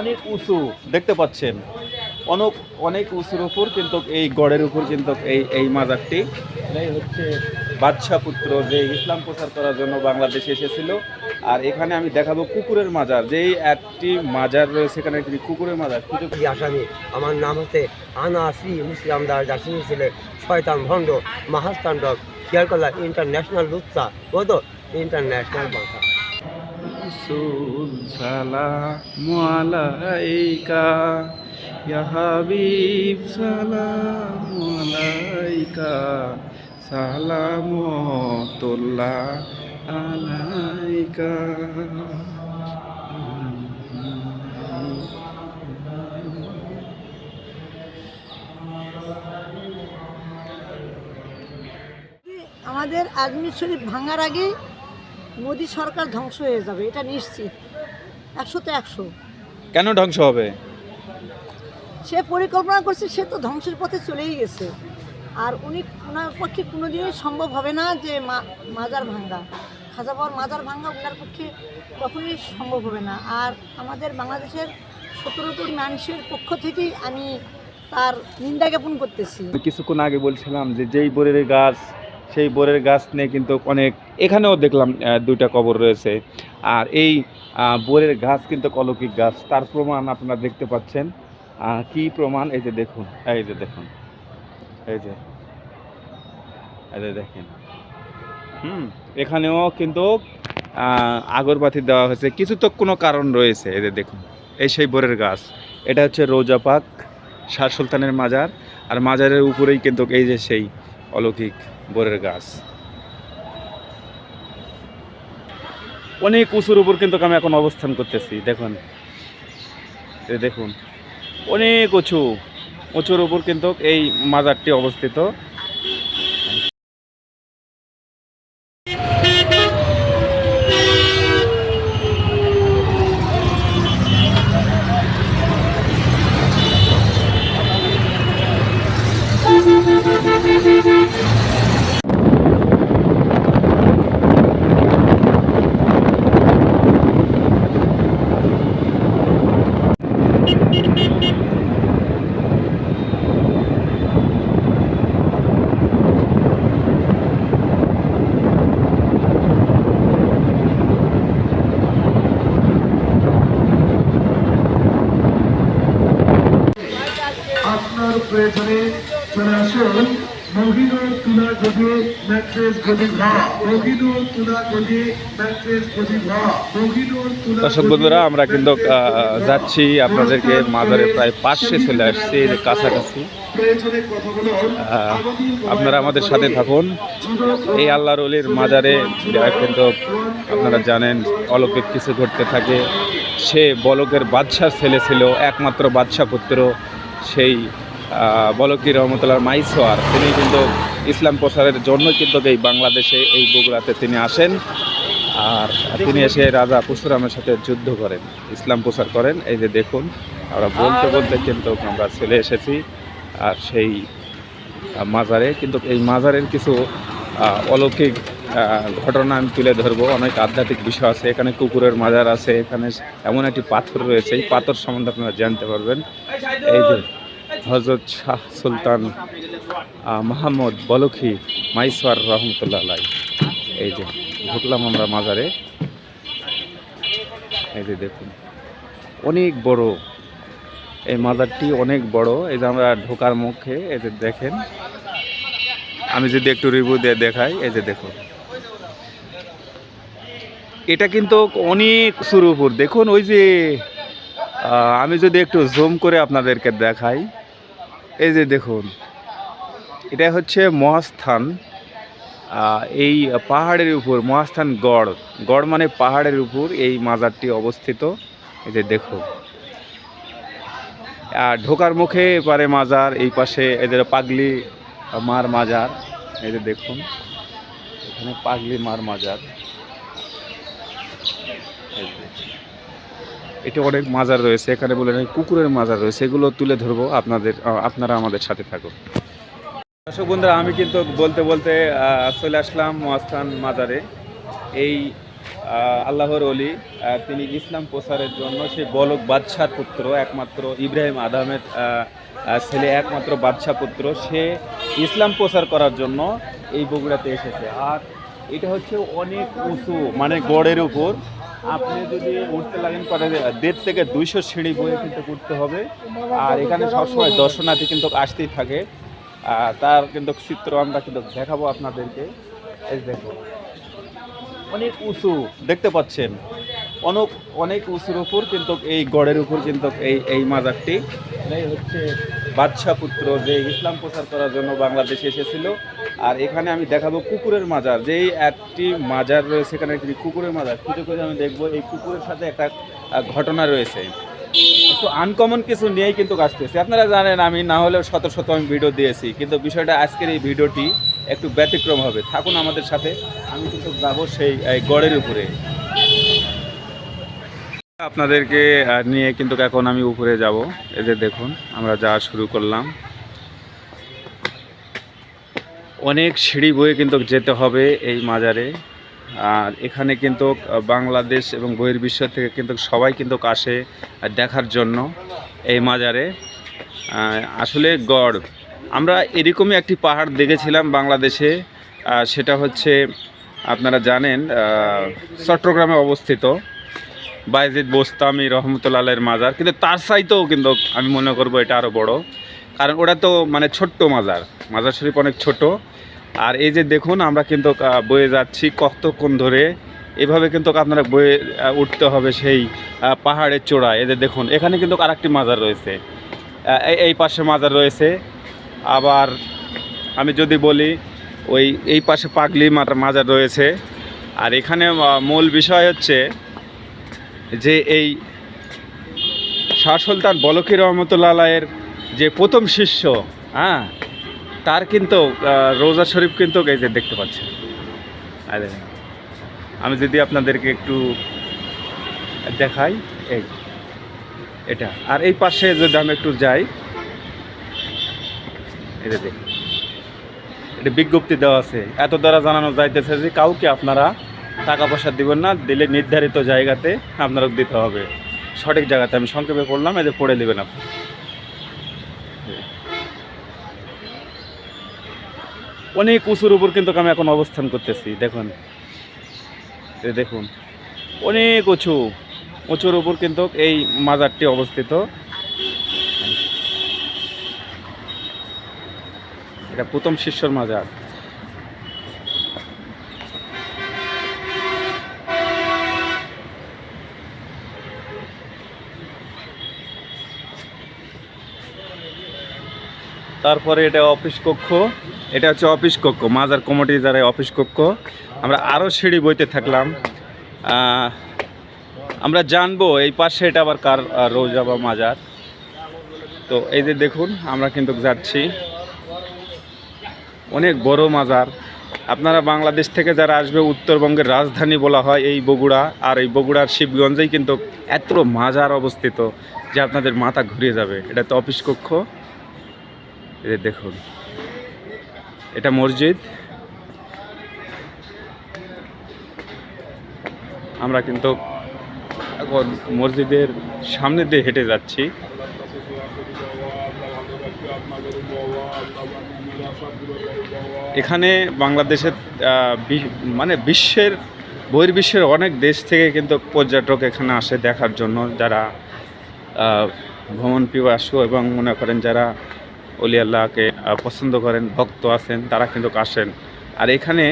অনেক উঁচু, দেখতে পাচ্ছেন। অনেক অনেক উঁচুর উপর কিন্তু এই গড়ের উপর কিন্তু এই এই মাজারটি। হচ্ছে বাদশাহ পুত্র যে ইসলাম প্রচার করার জন্য বাংলাদেশে এসেছিল। আর এখানে আমি দেখাবো কুকুরের মাজার। যেই একটি মাজার রয়েছে এখানে একটি কুকুরের মাজার। কি আসামি? আমার নাম হচ্ছে আনাসি মুসলাম মুসলামদার দার্শনিক ছেলে শয়তান ভণ্ড, মহাস্তান্ডব খেয়ালকলা ইন্টারন্যাশনাল লুচ্চা কত ইন্টারন্যাশনাল বাংলা রসুল সালাম আলাইকা ইয়া হাবিব সালাম আলাইকা সালামতুল্লাহ আলাইকা। আমাদের আজমির শরীফ ভাঙার আগে মোদী সরকার ধ্বংস হয়ে যাবে এটা নিশ্চিত। একশোতে একশো। কেন ধ্বংস হবে? সে পরিকল্পনা করছে সে তো ধ্বংসের পথে চলেই গেছে। আর উনি ওনার পক্ষে কোনোদিনই সম্ভব হবে না যে মা- মাজার ভাঙ্গা। খাজা বাবার মাজার ভাঙ্গা ওনার পক্ষে কখনোই সম্ভব হবে না। আর আমাদের বাংলাদেশের সতেরো কোটি মানুষের পক্ষ থেকেই আমি তার নিন্দা জ্ঞাপন করতেছি। কিছুক্ষণ আগে বলছিলাম যে যেই বোরের গাছ সেই বোরের গাছ নিয়ে কিন্তু অনেক এখানেও দেখলাম দুইটা কবর রয়েছে। আর এই বোরের গাছ কিন্তু অলৌকিক গাছ। তার প্রমাণ আপনারা দেখতে পাচ্ছেন। কি প্রমাণ? এই যে দেখুন, এই যে দেখুন, এই যে এই যে দেখেন। হুম, এখানেও কিন্তু আগরবাতি দেওয়া হয়েছে। কিছু তো কোনো কারণ রয়েছে, এই যে দেখুন, এই সেই বোরের গাছ। এটা হচ্ছে রোজা পাক, শাহ সুলতানের মাজার। আর মাজারের উপরেই কিন্তু এই যে সেই অলৌকিক বোরের গাছ। অনেক উঁচুর উপর কিন্তু আমি এখন অবস্থান করতেছি, দেখুন। দেখুন, অনেক উঁচু, উঁচুর উপর কিন্তু এই মাজারটি অবস্থিত। দর্শক বন্ধুরা, আমরা কিন্তু যাচ্ছি আপনাদেরকে মাজারে প্রায় পাশে চলে আসছি কাছাকাছি। আপনারা আমাদের সাথে থাকুন। এই আল্লাহ রলির মাজারে কিন্তু আপনারা জানেন, অলৌকিক কিছু ঘটতে থাকে। সে বলকের বাদশার ছেলে ছিল, একমাত্র বাদশা পুত্র সেই আহ, বলকি রহমতুল্লাহ মাইসোয়ার তিনি কিন্তু ইসলাম প্রচারের জন্য কিন্তু এই বাংলাদেশে এই বগুড়াতে তিনি আসেন। আর তিনি এসে রাজা পরশুরামের সাথে যুদ্ধ করেন ইসলাম প্রচার করেন। এই যে দেখুন আমরা বলতে বলতে কিন্তু আমরা চলে এসেছি আর সেই মাজারে। কিন্তু এই মাজারের কিছু অলৌকিক ঘটনা আমি তুলে ধরবো। অনেক আধ্যাত্মিক বিষয় আছে এখানে কুকুরের মাজার আছে এখানে এমন একটি পাথর রয়েছে। এই পাথর সম্বন্ধে আপনারা জানতে পারবেন। এই যে হজরত শাহ সুলতান মাহমুদ বলখি, মাইসওয়ার রহমতুল্লাহ আলাই এই যে, ঢুকলাম আমরা মাজারে। এই যে দেখুন, অনেক বড়। এই মাজারটি অনেক বড়। এই যে আমরা ঢোকার মুখে, এই যে দেখেন। আমি যদি একটু রিভিউ দিয়ে দেখাই, এই যে দেখুন। এটা কিন্তু অনেক উপর দেখুন, ওই যে আমি যদি একটু জুম করে আপনাদেরকে দেখাই। এই যে দেখুন, এটা হচ্ছে মহাস্থান এই পাহাড়ের উপর, মহাস্থান গড়। গড় মানে পাহাড়ের উপর এই মাজারটি অবস্থিত। এই যে দেখুন। আর ঢোকার মুখে এপারে মাজার, এই পাশে এদের পাগলি মার মাজার। এই যে দেখুন, এখানে পাগলি মার মাজার এই যে। এটা অনেক মাজার রয়েছে, এখানে বলে নাকি কুকুরের মাজার রয়েছে এগুলো তুলে ধরবো আপনাদের আপনারা আমাদের সাথে থাকুন। দর্শক বন্ধুরা, আমি কিন্তু বলতে বলতে চলে আসলাম মহাস্থান মাজারে। এই আল্লাহর অলি তিনি ইসলাম প্রচারের জন্য সেই বলক বাদশার পুত্র, একমাত্র ইব্রাহিম আদামের ছেলে, একমাত্র বাদশা পুত্র, সে ইসলাম প্রচার করার জন্য এই বগুড়াতে এসেছে। আর এটা হচ্ছে অনেক উঁচু মানে গড়ের উপর আপনি যদি উঠতে লাগেন পরে দেড় থেকে দুইশো সিঁড়ি বয়ে কিন্তু উঠতে হবে। আর এখানে সবসময় দর্শনার্থী কিন্তু আসতেই থাকে। তার কিন্তু চিত্র আমরা কিন্তু দেখাবো আপনাদেরকে। এই দেখো অনেক উঁচু দেখতে পাচ্ছেন। অনেক অনেক উঁচুর উপর কিন্তু এই গড়ের উপর কিন্তু এই এই মাজারটি। হচ্ছে বাদশাহ পুত্র যে ইসলাম প্রচার করার জন্য বাংলাদেশে এসেছিল। আর এখানে আমি দেখাবো কুকুরের মাজার। যেই একটি মাজার রয়েছে এখানে একটি কুকুরের মাজার। খুঁজে খুঁজে আমি দেখব এই কুকুরের সাথে একটা ঘটনা রয়েছে। একটু আনকমন কিছু নিয়েই কিন্তু আসতেছে। আপনারা জানেন আমি না হলেও শত শত আমি ভিডিও দিয়েছি। কিন্তু বিষয়টা আজকের এই ভিডিওটি একটু ব্যতিক্রম হবে। থাকুন আমাদের সাথে। আমি কিন্তু যাব সেই গড়ের উপরে। আপনাদেরকে নিয়ে কিন্তু এখন আমি উপরে যাব। এই যে দেখুন, আমরা যাওয়া শুরু করলাম। অনেক সিঁড়ি বয়ে কিন্তু যেতে হবে এই মাজারে। আর এখানে কিন্তু বাংলাদেশ এবং বহির্বিশ্ব থেকে কিন্তু সবাই কিন্তু আসে দেখার জন্য এই মাজারে। আসলে গড়। আমরা এরকমই একটি পাহাড় দেখেছিলাম বাংলাদেশে। সেটা হচ্ছে, আপনারা জানেন চট্টগ্রামে অবস্থিত। বাইজিদ বোস্তামি রহমতুল্লাহের মাজার। কিন্তু তার চাইতেও কিন্তু আমি মনে করব এটা আরও বড়। কারণ ওটা তো মানে ছোট্ট মাজার। মাজার শরীফ অনেক ছোট। আর এই যে দেখুন, আমরা কিন্তু বয়ে যাচ্ছি কতক্ষণ ধরে। এভাবে কিন্তু আপনারা বয়ে উঠতে হবে সেই পাহাড়ের চূড়ায়। যে দেখুন, এখানে কিন্তু আরেকটি মাজার রয়েছে। এই- পাশে মাজার রয়েছে। আবার আমি যদি বলি, ওই, এই পাশে পাগলি মাজার রয়েছে। আর এখানে মূল বিষয় হচ্ছে যে এই শাহ সুলতান বলকি রহমতুল্লাহ যে প্রথম শিষ্য হ্যাঁ তার কিন্তু রোজা শরীফ কিন্তু এই যে দেখতে পাচ্ছেন। আরে আমি যদি আপনাদেরকে একটু দেখাই, এই, এটা। আর এই পাশে যদি আমি একটু যাই এটা দেখি এটা বিজ্ঞপ্তি দেওয়া আছে। এত দ্বারা জানানো যাইতেছে যে কাউকে আপনারা টাকা পয়সা দিবেন না, দিলে নির্ধারিত জায়গাতে আপনারা দিতে হবে। সঠিক জায়গাতে, আমি সংক্ষেপে পড়লাম যে পড়ে নেবেন আপনি। অনেক উঁচুর উপর কিন্তু আমি এখন অবস্থান করতেছি, দেখুন। দেখুন, অনেক উঁচু। উঁচুর উপর কিন্তু এই মাজারটি অবস্থিত। এটা প্রথম শিষ্যর মাজার। তারপরে এটা অফিস কক্ষ, এটা হচ্ছে অফিস কক্ষ, মাজার কমিটি যারা অফিস কক্ষ। আমরা আরও সিঁড়ি বইতে থাকলাম। আমরা জানব এই পাশে এটা আবার কার রোজা বা মাজার। তো এই যে দেখুন, আমরা কিন্তু যাচ্ছি। অনেক বড় মাজার। আপনারা বাংলাদেশ থেকে যারা আসবে, উত্তরবঙ্গের রাজধানী বলা হয় এই বগুড়া, আর এই বগুড়ার শিবগঞ্জেই কিন্তু এত মাজার অবস্থিত যে আপনাদের মাথা ঘুরিয়ে যাবে। এটা তো অফিস কক্ষ। এই দেখুন। এটা মসজিদ। আমরা কিন্তু এখন মসজিদের সামনে দিয়ে হেঁটে যাচ্ছি। এখানে বাংলাদেশের মানে বিশ্বের, বহির্বিশ্বের অনেক দেশ থেকে কিন্তু পর্যটক এখানে আসে দেখার জন্য। যারা ভ্রমণ পিপাসু এবং মনে করেন যারা অলি আল্লাহকে পছন্দ করেন, ভক্ত আছেন, তারা কিন্তু আসেন। আর এখানে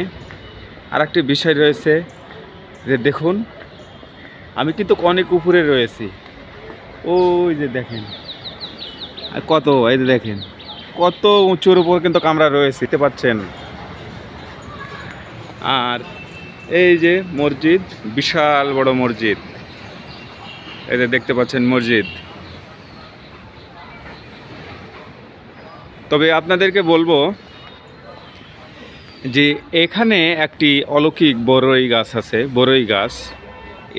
আরেকটি বিষয় রয়েছে যে দেখুন, আমি কিন্তু অনেক উপরে রয়েছি। ওই যে দেখেন, আর কত, এই যে দেখেন, কত উঁচুর উপর কিন্তু আমরা রয়েছি, দেখতে পাচ্ছেন। আর এই যে মসজিদ, বিশাল বড় মসজিদ। এই যে দেখতে পাচ্ছেন মসজিদ। তবে আপনাদেরকে বলব যে এখানে একটি অলৌকিক বড়ই গাছ আছে বড়ই গাছ।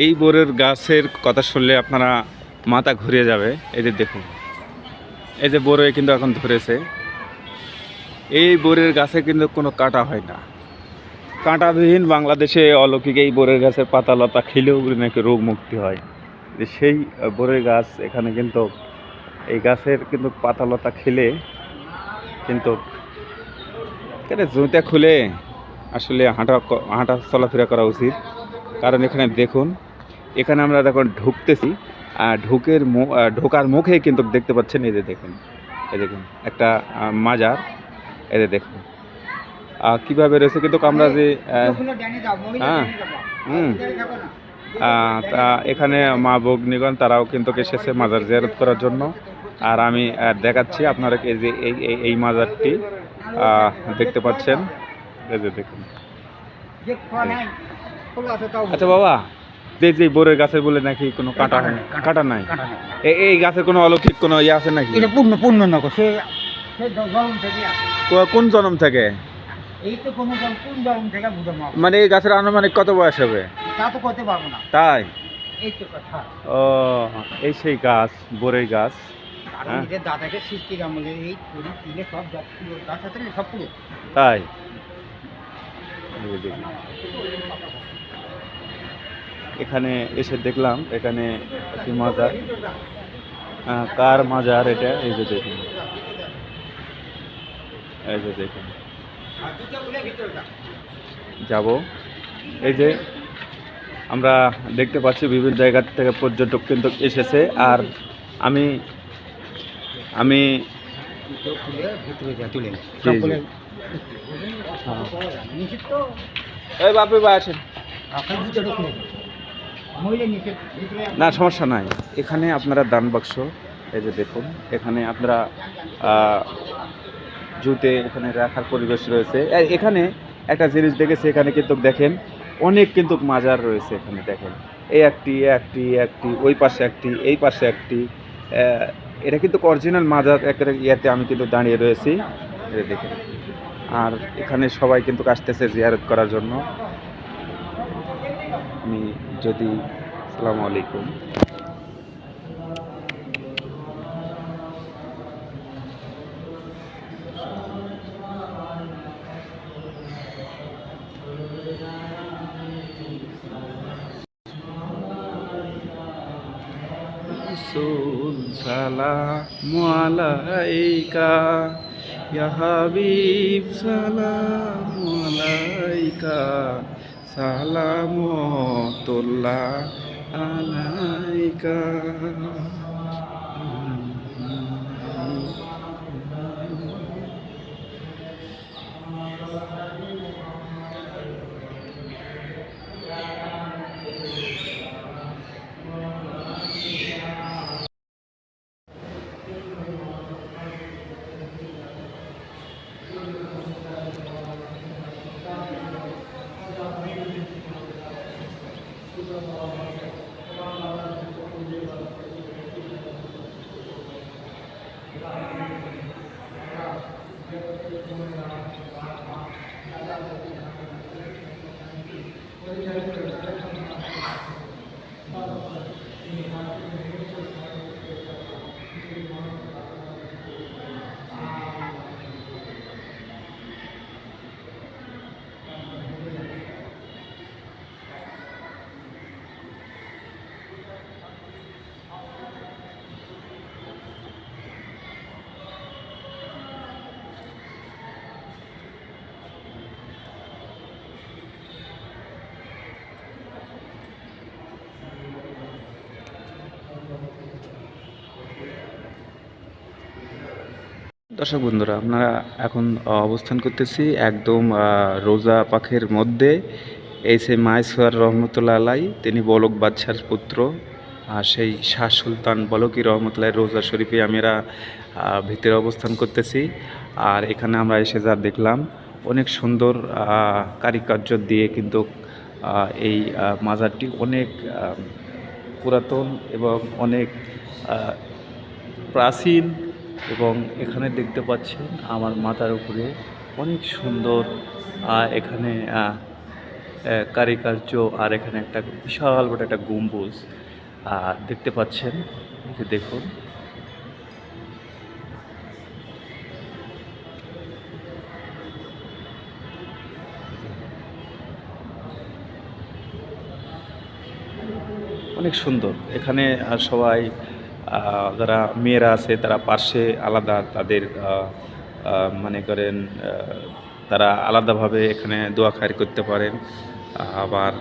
এই বড়ের গাছের কথা শুনলে আপনারা মাথা ঘুরে যাবে। যে দেখুন, এই যে বড়ই কিন্তু এখন ধরেছে। এই বরের গাছে কিন্তু কোনো কাটা হয় না। কাঁটাবিহীন বাংলাদেশে অলৌকিক এই বোরের গাছের পাতা লতা খেলেও নাকি রোগ মুক্তি হয়। যে সেই বোরের গাছ এখানে কিন্তু এই গাছের কিন্তু পাতা লতা খেলে কিন্তু কেন জুঁতে খুলে আসলে হাঁটা হাঁটা চলাফেরা করা উচিত। কারণ এখানে দেখুন এখানে আমরা যখন ঢুকতেছি আর ঢুকের ঢোকার মুখে কিন্তু দেখতে পাচ্ছেন এই যে দেখুন এই দেখুন একটা মাজার এই যে দেখুন। কীভাবে রয়েছে কিন্তু আমরা যে হ্যাঁ হুম। তা এখানে মা ভগ্নিগণ তারাও কিন্তু এসেছে মাজার জিয়ারত করার জন্য। আর আমি দেখাচ্ছি আপনারা এই যে এই মাজারটি দেখতে পাচ্ছেন। এই যে দেখুন। আচ্ছা বাবা যে যে বোরের গাছের বলে নাকি কোনো কাটা কাটা নাই? এই গাছের কোনো অলৌকিক কোনো ইয়ে আছে নাকি? এটা পূর্ণ পূর্ণ নগর। সে কোন জন্ম থেকে? মানে এই গাছের আনুমানিক কত বয়স হবে? তা তো করতে পারব না। তাই? এই তো কথা। ও এই সেই গাছ বোরের গাছ কারণ হ্যাঁ। দাদাকে সৃষ্টির আমলে এই তরি তিলে সব গাছ আছে সব পুরো তাই। এখানে এসে দেখলাম এখানে একটি মাজার। আহ, কার মাজার এটা? এই যে দেখুন। এই যে দেখুন। যাব। এই যে আমরা দেখতে পাচ্ছি বিভিন্ন জায়গা থেকে পর্যটক কিন্তু এসেছে। আর আমি আমি হ্যাঁ। ভিতরে না, সমস্যা নাই। এখানে আপনারা দান বাক্স, এই যে দেখুন, এখানে আপনারা জুতে এখানে রাখার পরিবেশ রয়েছে। এখানে একটা জিনিস দেখেছি, এখানে কিন্তু দেখেন অনেক কিন্তু মাজার রয়েছে এখানে দেখেন। এই একটি একটি একটি, ওই পাশে একটি, এই পাশে একটি। এটা কিন্তু অরিজিনাল মাজার একটা ইয়েতে আমি কিন্তু দাঁড়িয়ে রয়েছি। এটা দেখেন। আর এখানে সবাই কিন্তু আসতেছে জিয়ারত করার জন্য। আমি যদি আসসালামু আলাইকুম। আলাইকা ইয়া সালামু আলাইকা সালামতুল্লাহ আলাইকা। দর্শক বন্ধুরা আপনারা এখন অবস্থান করতেছি একদম রোজা পাখের মধ্যে। এই সে মাইসওয়ার রহমতুল্লাহ আলাই, তিনি বলক বাদশার পুত্র, আর সেই শাহ সুলতান বলকি রহমতুল্লাহ রোজা শরীফে আমরা ভিতরে অবস্থান করতেছি। আর এখানে আমরা এসে যা দেখলাম, অনেক সুন্দর কারিকার্য দিয়ে কিন্তু এই মাজারটি অনেক পুরাতন এবং অনেক প্রাচীন এবং এখানে দেখতে পাচ্ছেন আমার মাথার উপরে অনেক সুন্দর এখানে কারিকার্য আর এখানে একটা বিশাল বড় একটা গম্বুজ। দেখতে পাচ্ছেন দেখুন। অনেক সুন্দর। এখানে সবাই যারা মেয়েরা আছে, তারা পার্শ্বে আলাদা তাদের মনে করেন তারা আলাদাভাবে এখানে দোয়া খায়ের করতে পারেন, আবার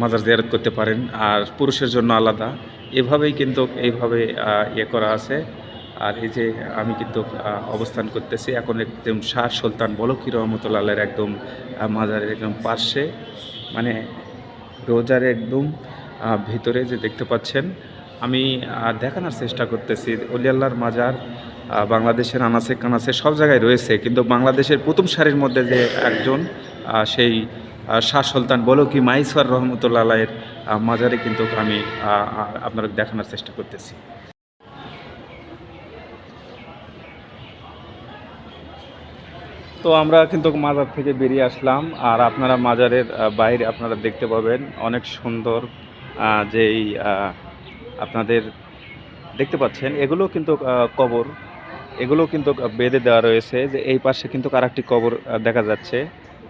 মাজার জিয়ারত করতে পারেন, আর পুরুষের জন্য আলাদা। এভাবেই কিন্তু, এইভাবে ইয়ে করা আছে। আর এই যে আমি কিন্তু অবস্থান করতেছি এখন একদম শাহ সুলতান বলকি রহমতুল্লাহের একদম মাজারের একদম পার্শ্বে। মানে রোজার একদম ভিতরে যে দেখতে পাচ্ছেন আমি দেখানোর চেষ্টা করতেছি। অলিয়াল্লাহর মাজার বাংলাদেশের আনাসে কানাসে সব জায়গায় রয়েছে। কিন্তু বাংলাদেশের প্রথম সারির মধ্যে যে একজন সেই শাহ সুলতান বলো কি মাইসর রহমতুল্লাহ আলাইয়ের মাজারে কিন্তু আমি আপনাদের দেখানোর চেষ্টা করতেছি। তো আমরা কিন্তু মাজার থেকে বেরিয়ে আসলাম। আর আপনারা মাজারের বাইরে আপনারা দেখতে পাবেন অনেক সুন্দর যেই আপনাদের দেখতে পাচ্ছেন, এগুলো কিন্তু কবর। এগুলো কিন্তু বেঁধে দেওয়া রয়েছে। যে এই পাশে কিন্তু আরেকটি কবর দেখা যাচ্ছে।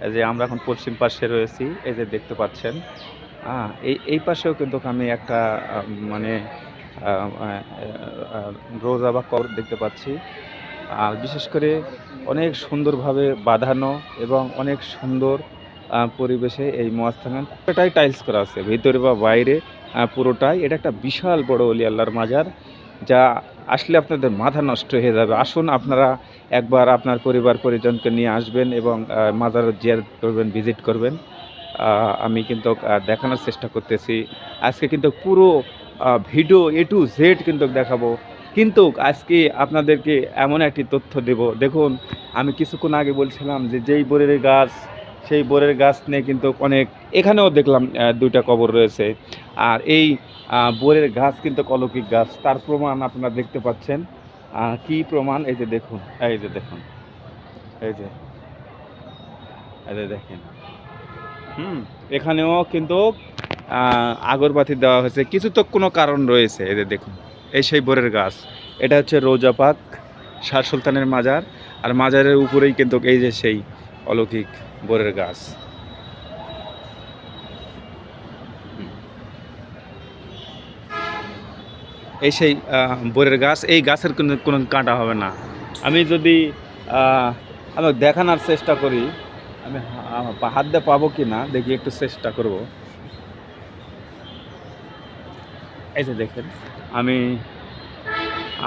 যে আমরা এখন পশ্চিম পাশে রয়েছি, এই যে দেখতে পাচ্ছেন। এই এই পাশেও কিন্তু আমি একটা মানে রোজা বা কবর দেখতে পাচ্ছি। আর বিশেষ করে অনেক সুন্দরভাবে বাঁধানো এবং অনেক সুন্দর পরিবেশে এই মহাস্থান পুরোটাই টাইলস করা আছে। ভিতরে বা বাইরে পুরোটাই। এটা একটা বিশাল বড় অলি আল্লাহর মাজার, যা আসলে আপনাদের মাথা নষ্ট হয়ে যাবে। আসুন আপনারা একবার আপনার পরিবার পরিজনকে নিয়ে আসবেন এবং মাজার জিয়ারত করবেন, ভিজিট করবেন। আমি কিন্তু দেখানোর চেষ্টা করতেছি। আজকে কিন্তু পুরো ভিডিও এ টু জেড কিন্তু দেখাবো। কিন্তু আজকে আপনাদেরকে এমন একটি তথ্য দেব। দেখুন, আমি কিছুক্ষণ আগে বলছিলাম যে যেই বোরের গাছ সেই বোরের গাছ নিয়ে কিন্তু অনেক, এখানেও দেখলাম দুইটা কবর রয়েছে। আর এই বোরের গাছ কিন্তু অলৌকিক গাছ। তার প্রমাণ আপনারা দেখতে পাচ্ছেন। কি প্রমাণ? এই যে দেখুন, এই যে দেখুন, এই যে এই যে দেখেন। হুম, এখানেও কিন্তু আগরবাতি দেওয়া হয়েছে। কিছু তো কোনো কারণ রয়েছে। এই যে দেখুন, এই সেই বোরের গাছ। এটা হচ্ছে রোজা পাক, শাহ সুলতানের মাজার। আর মাজারের উপরেই কিন্তু এই যে সেই অলৌকিক বোরের গাছ। এই সেই বোরের গাছ, এই গাছের কোনো কোনো কাঁটা হবে না। আমি যদি আমি দেখানোর চেষ্টা করি, আমি হাত দিয়ে পাবো কি না, দেখি একটু চেষ্টা করব। এই যে দেখেন, আমি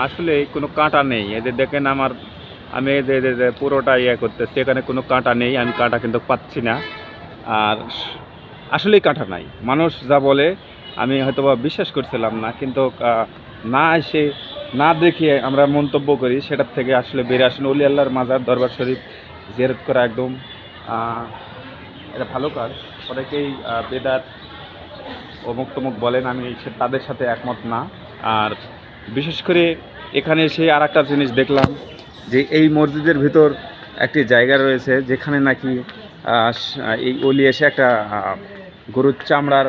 আসলে কোনো কাঁটা নেই। এদের দেখেন আমার আমি পুরোটা ইয়ে করতেছি। এখানে কোনো কাঁটা নেই, আমি কাঁটা কিন্তু পাচ্ছি না। আর আসলেই কাঁটা নাই। মানুষ যা বলে, আমি হয়তো বিশ্বাস করছিলাম না, কিন্তু না এসে না দেখিয়ে আমরা মন্তব্য করি, সেটার থেকে আসলে বেরিয়ে আসেন। অলি আল্লাহর মাজার দরবার শরীফ জিয়ারত করা একদম এটা ভালো কাজ। অনেকেই বেদার অমুক তমুক বলেন, আমি তাদের সাথে একমত না। আর বিশেষ করে এখানে এসে আর একটা জিনিস দেখলাম যে এই মসজিদের ভিতর একটি জায়গা রয়েছে যেখানে নাকি এই অলি এসে একটা গরুর চামড়ার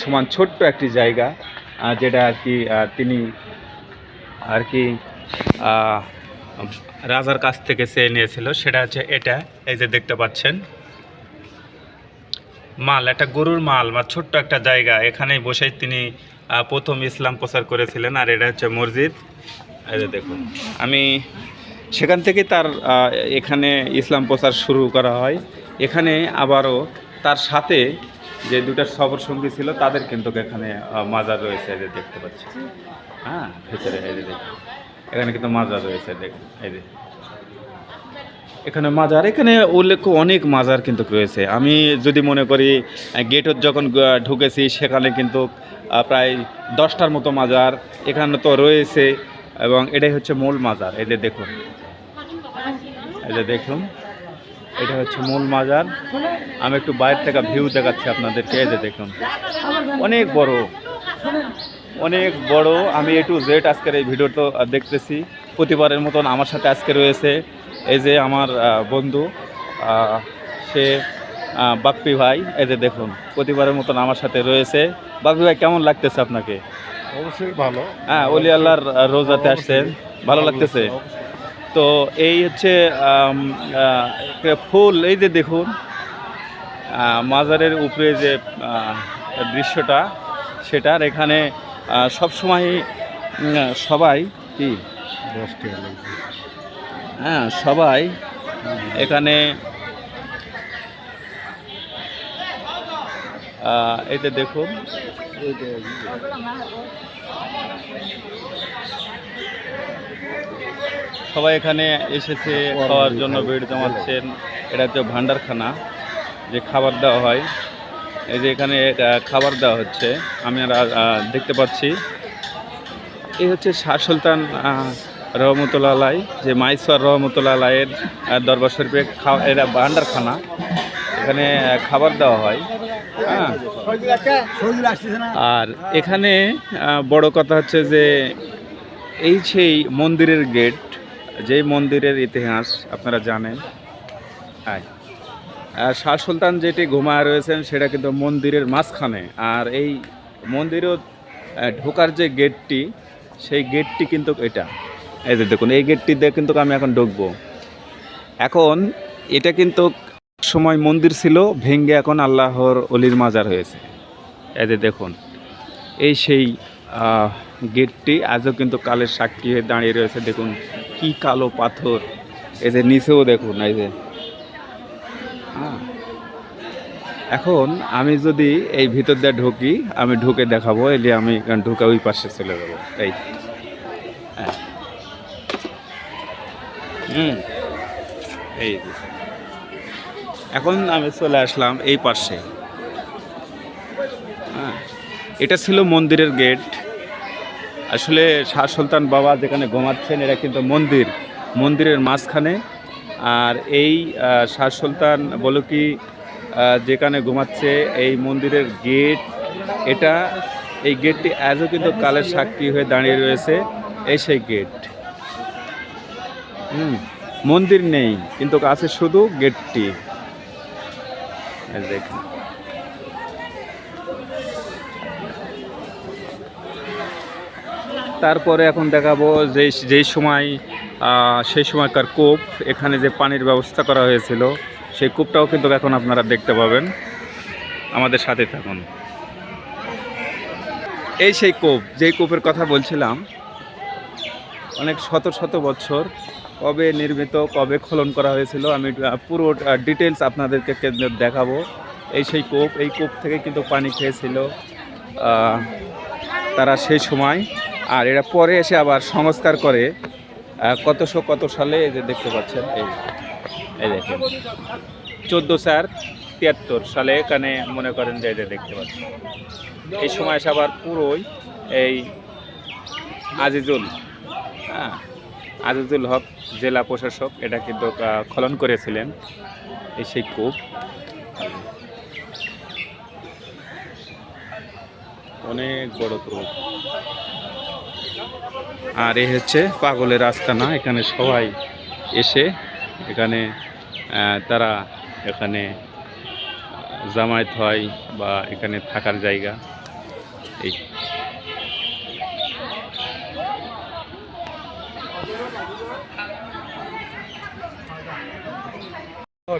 সমান ছোট্ট একটি জায়গা যেটা আর কি তিনি আর কি রাজার কাছ থেকে চেয়ে নিয়েছিল। সেটা হচ্ছে এটা, এই যে দেখতে পাচ্ছেন। মাল, একটা গরুর মাল, বা ছোট্ট একটা জায়গা। এখানেই বসে তিনি প্রথম ইসলাম প্রচার করেছিলেন, আর এটা হচ্ছে মসজিদ। এই যে দেখুন। আমি সেখান থেকে তার এখানে ইসলাম প্রচার শুরু করা হয়। এখানে আবারও তার সাথে যে দুটা সবর সঙ্গী ছিল, তাদের কিন্তু এখানে মাজার রয়েছে যে দেখতে পাচ্ছি। হ্যাঁ ভিতরে দেখুন। এখানে কিন্তু মাজার রয়েছে যে। এখানে মাজার, এখানে উল্লেখ্য অনেক মাজার কিন্তু রয়েছে। আমি যদি মনে করি গেটত যখন ঢুকেছি, সেখানে কিন্তু প্রায় দশটার মতো মাজার এখানে তো রয়েছে। এবং এটাই হচ্ছে মূল মাজার। এদের দেখুন। এদের দেখুন। এটা হচ্ছে মূল মাজার। আমি একটু বাইরে থেকে ভিউ দেখাচ্ছি আপনাদেরকে। যে দেখুন। অনেক বড়। অনেক বড়। আমি এ টু জেড আজকের এই ভিডিও তো দেখতেছি। প্রতিবারের মতন আমার সাথে আজকে রয়েছে এই যে আমার বন্ধু সে বাপ্পি ভাই। এদের দেখুন। প্রতিবারের মতন আমার সাথে রয়েছে। বাপ্পি ভাই, কেমন লাগতেছে আপনাকে? অবশ্যই ভালো। হ্যাঁ অলি আল্লাহর রোজাতে আসছেন। ভালো লাগতেছে। তো এই হচ্ছে ফুল। এই যে দেখুন মাজারের উপরে যে দৃশ্যটা সেটার এখানে সব সময় সবাই কি? হ্যাঁ সবাই এখানে এটা দেখুন সবাই এখানে এসেছে খাওয়ার জন্য ভিড় জমাচ্ছেন। এটা হচ্ছে ভান্ডারখানা যে খাবার দেওয়া হয়। এই যে এখানে খাবার দেওয়া হচ্ছে। আমি আর দেখতে পাচ্ছি। এই হচ্ছে শাহ সুলতান আহ, রহমতুল্লাহ আলাই যে মাইসর রহমতুল্লাহ আলাইয়ের দরবার শরীফে খাওয়া এটা ভান্ডারখানা এখানে খাবার দেওয়া হ্যাঁ। আর এখানে বড় কথা হচ্ছে যে এই সেই মন্দিরের গেট যেই মন্দিরের ইতিহাস আপনারা জানেন। হ্যাঁ। আর শাহ সুলতান যেটি ঘুমায় রয়েছেন সেটা কিন্তু মন্দিরের মাঝখানে। আর এই মন্দিরও ঢোকার যে গেটটি সেই গেটটি কিন্তু এটা। এই যে দেখুন এই গেটটি দিয়ে কিন্তু আমি এখন ঢুকবো। এখন এটা কিন্তু সময় মন্দির ছিল, ভেঙ্গে এখন আল্লাহর অলির মাজার হয়েছে। যে দেখুন, এই সেই গেটটি আজও কিন্তু কালের সাক্ষী হয়ে দাঁড়িয়ে রয়েছে। দেখুন, কি কালো পাথর। এই যে নিচেও দেখুন, এই যে। এখন আমি যদি এই ভিতর দিয়ে ঢুকি, আমি ঢুকে দেখাবো, এলে আমি ঢুকে ওই পাশে চলে যাব। এই। হ্যাঁ। হুম। এই। এখন আমি চলে আসলাম এই পাশে। হ্যাঁ এটা ছিল মন্দিরের গেট। আসলে শাহ সুলতান বাবা যেখানে ঘুমাচ্ছেন, এটা কিন্তু মন্দির। মন্দিরের মাঝখানে। আর এই শাহ সুলতান বলো কি যেখানে ঘুমাচ্ছে, এই মন্দিরের গেট, এটা, এই গেটটি আজও কিন্তু কালের সাক্ষী হয়ে দাঁড়িয়ে রয়েছে, এই সেই গেট। হুম, মন্দির নেই, কিন্তু আছে শুধু গেটটি। তারপরে এখন দেখাবো যে যেই সময় সেই সময়কার কূপ, এখানে যে পানির ব্যবস্থা করা হয়েছিল, সেই কূপটাও কিন্তু এখন আপনারা দেখতে পাবেন। আমাদের সাথে থাকুন। এই সেই কূপ, যেই কূপের কথা বলছিলাম, অনেক শত শত বছর কবে নির্মিত, কবে খনন করা হয়েছিল, আমি পুরো ডিটেলস আপনাদেরকে দেখাবো। এই সেই কূপ, এই কূপ থেকে কিন্তু পানি খেয়েছিল তারা সেই সময়। আর এরা পরে এসে আবার সংস্কার করে কতশো কত সালে, এই যে দেখতে পাচ্ছেন, এই এই দেখেন। চোদ্দ চার তিয়াত্তর সালে এখানে মনে করেন যে যে দেখতে পাচ্ছেন। এই সময় এসে আবার পুরোই এই আজিজুল হ্যাঁ আজিজুল হক জেলা প্রশাসক এটা কিন্তু খনন করেছিলেন এই সেই কূপ। অনেক বড় কূপ। আর এ হচ্ছে পাগলের আস্তানা এখানে সবাই এসে এখানে তারা এখানে জামায়াত হয় বা এখানে থাকার জায়গা। এই।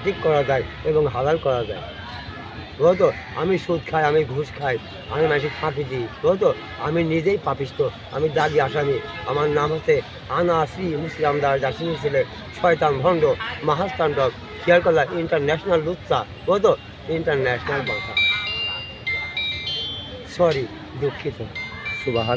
ঠিক করা যায় এবং হালাল করা যায়। বুঝতো আমি সুদ খাই, আমি ঘুষ খাই, আমি মানুষের ফাঁকি দিই বুঝতো আমি নিজেই পাপিষ্ট, আমি দাগি, আসামি। আমার নাম হচ্ছে আনা শ্রী মুসলামদার দার্শনিক ছেলে, শয়তান ভণ্ড, মহাস্তান্ডব খেয়ারকলা ইন্টারন্যাশনাল লুচ্চা বুঝতো ইন্টারন্যাশনাল বাংলা সরি, দুঃখিত। সুবাহ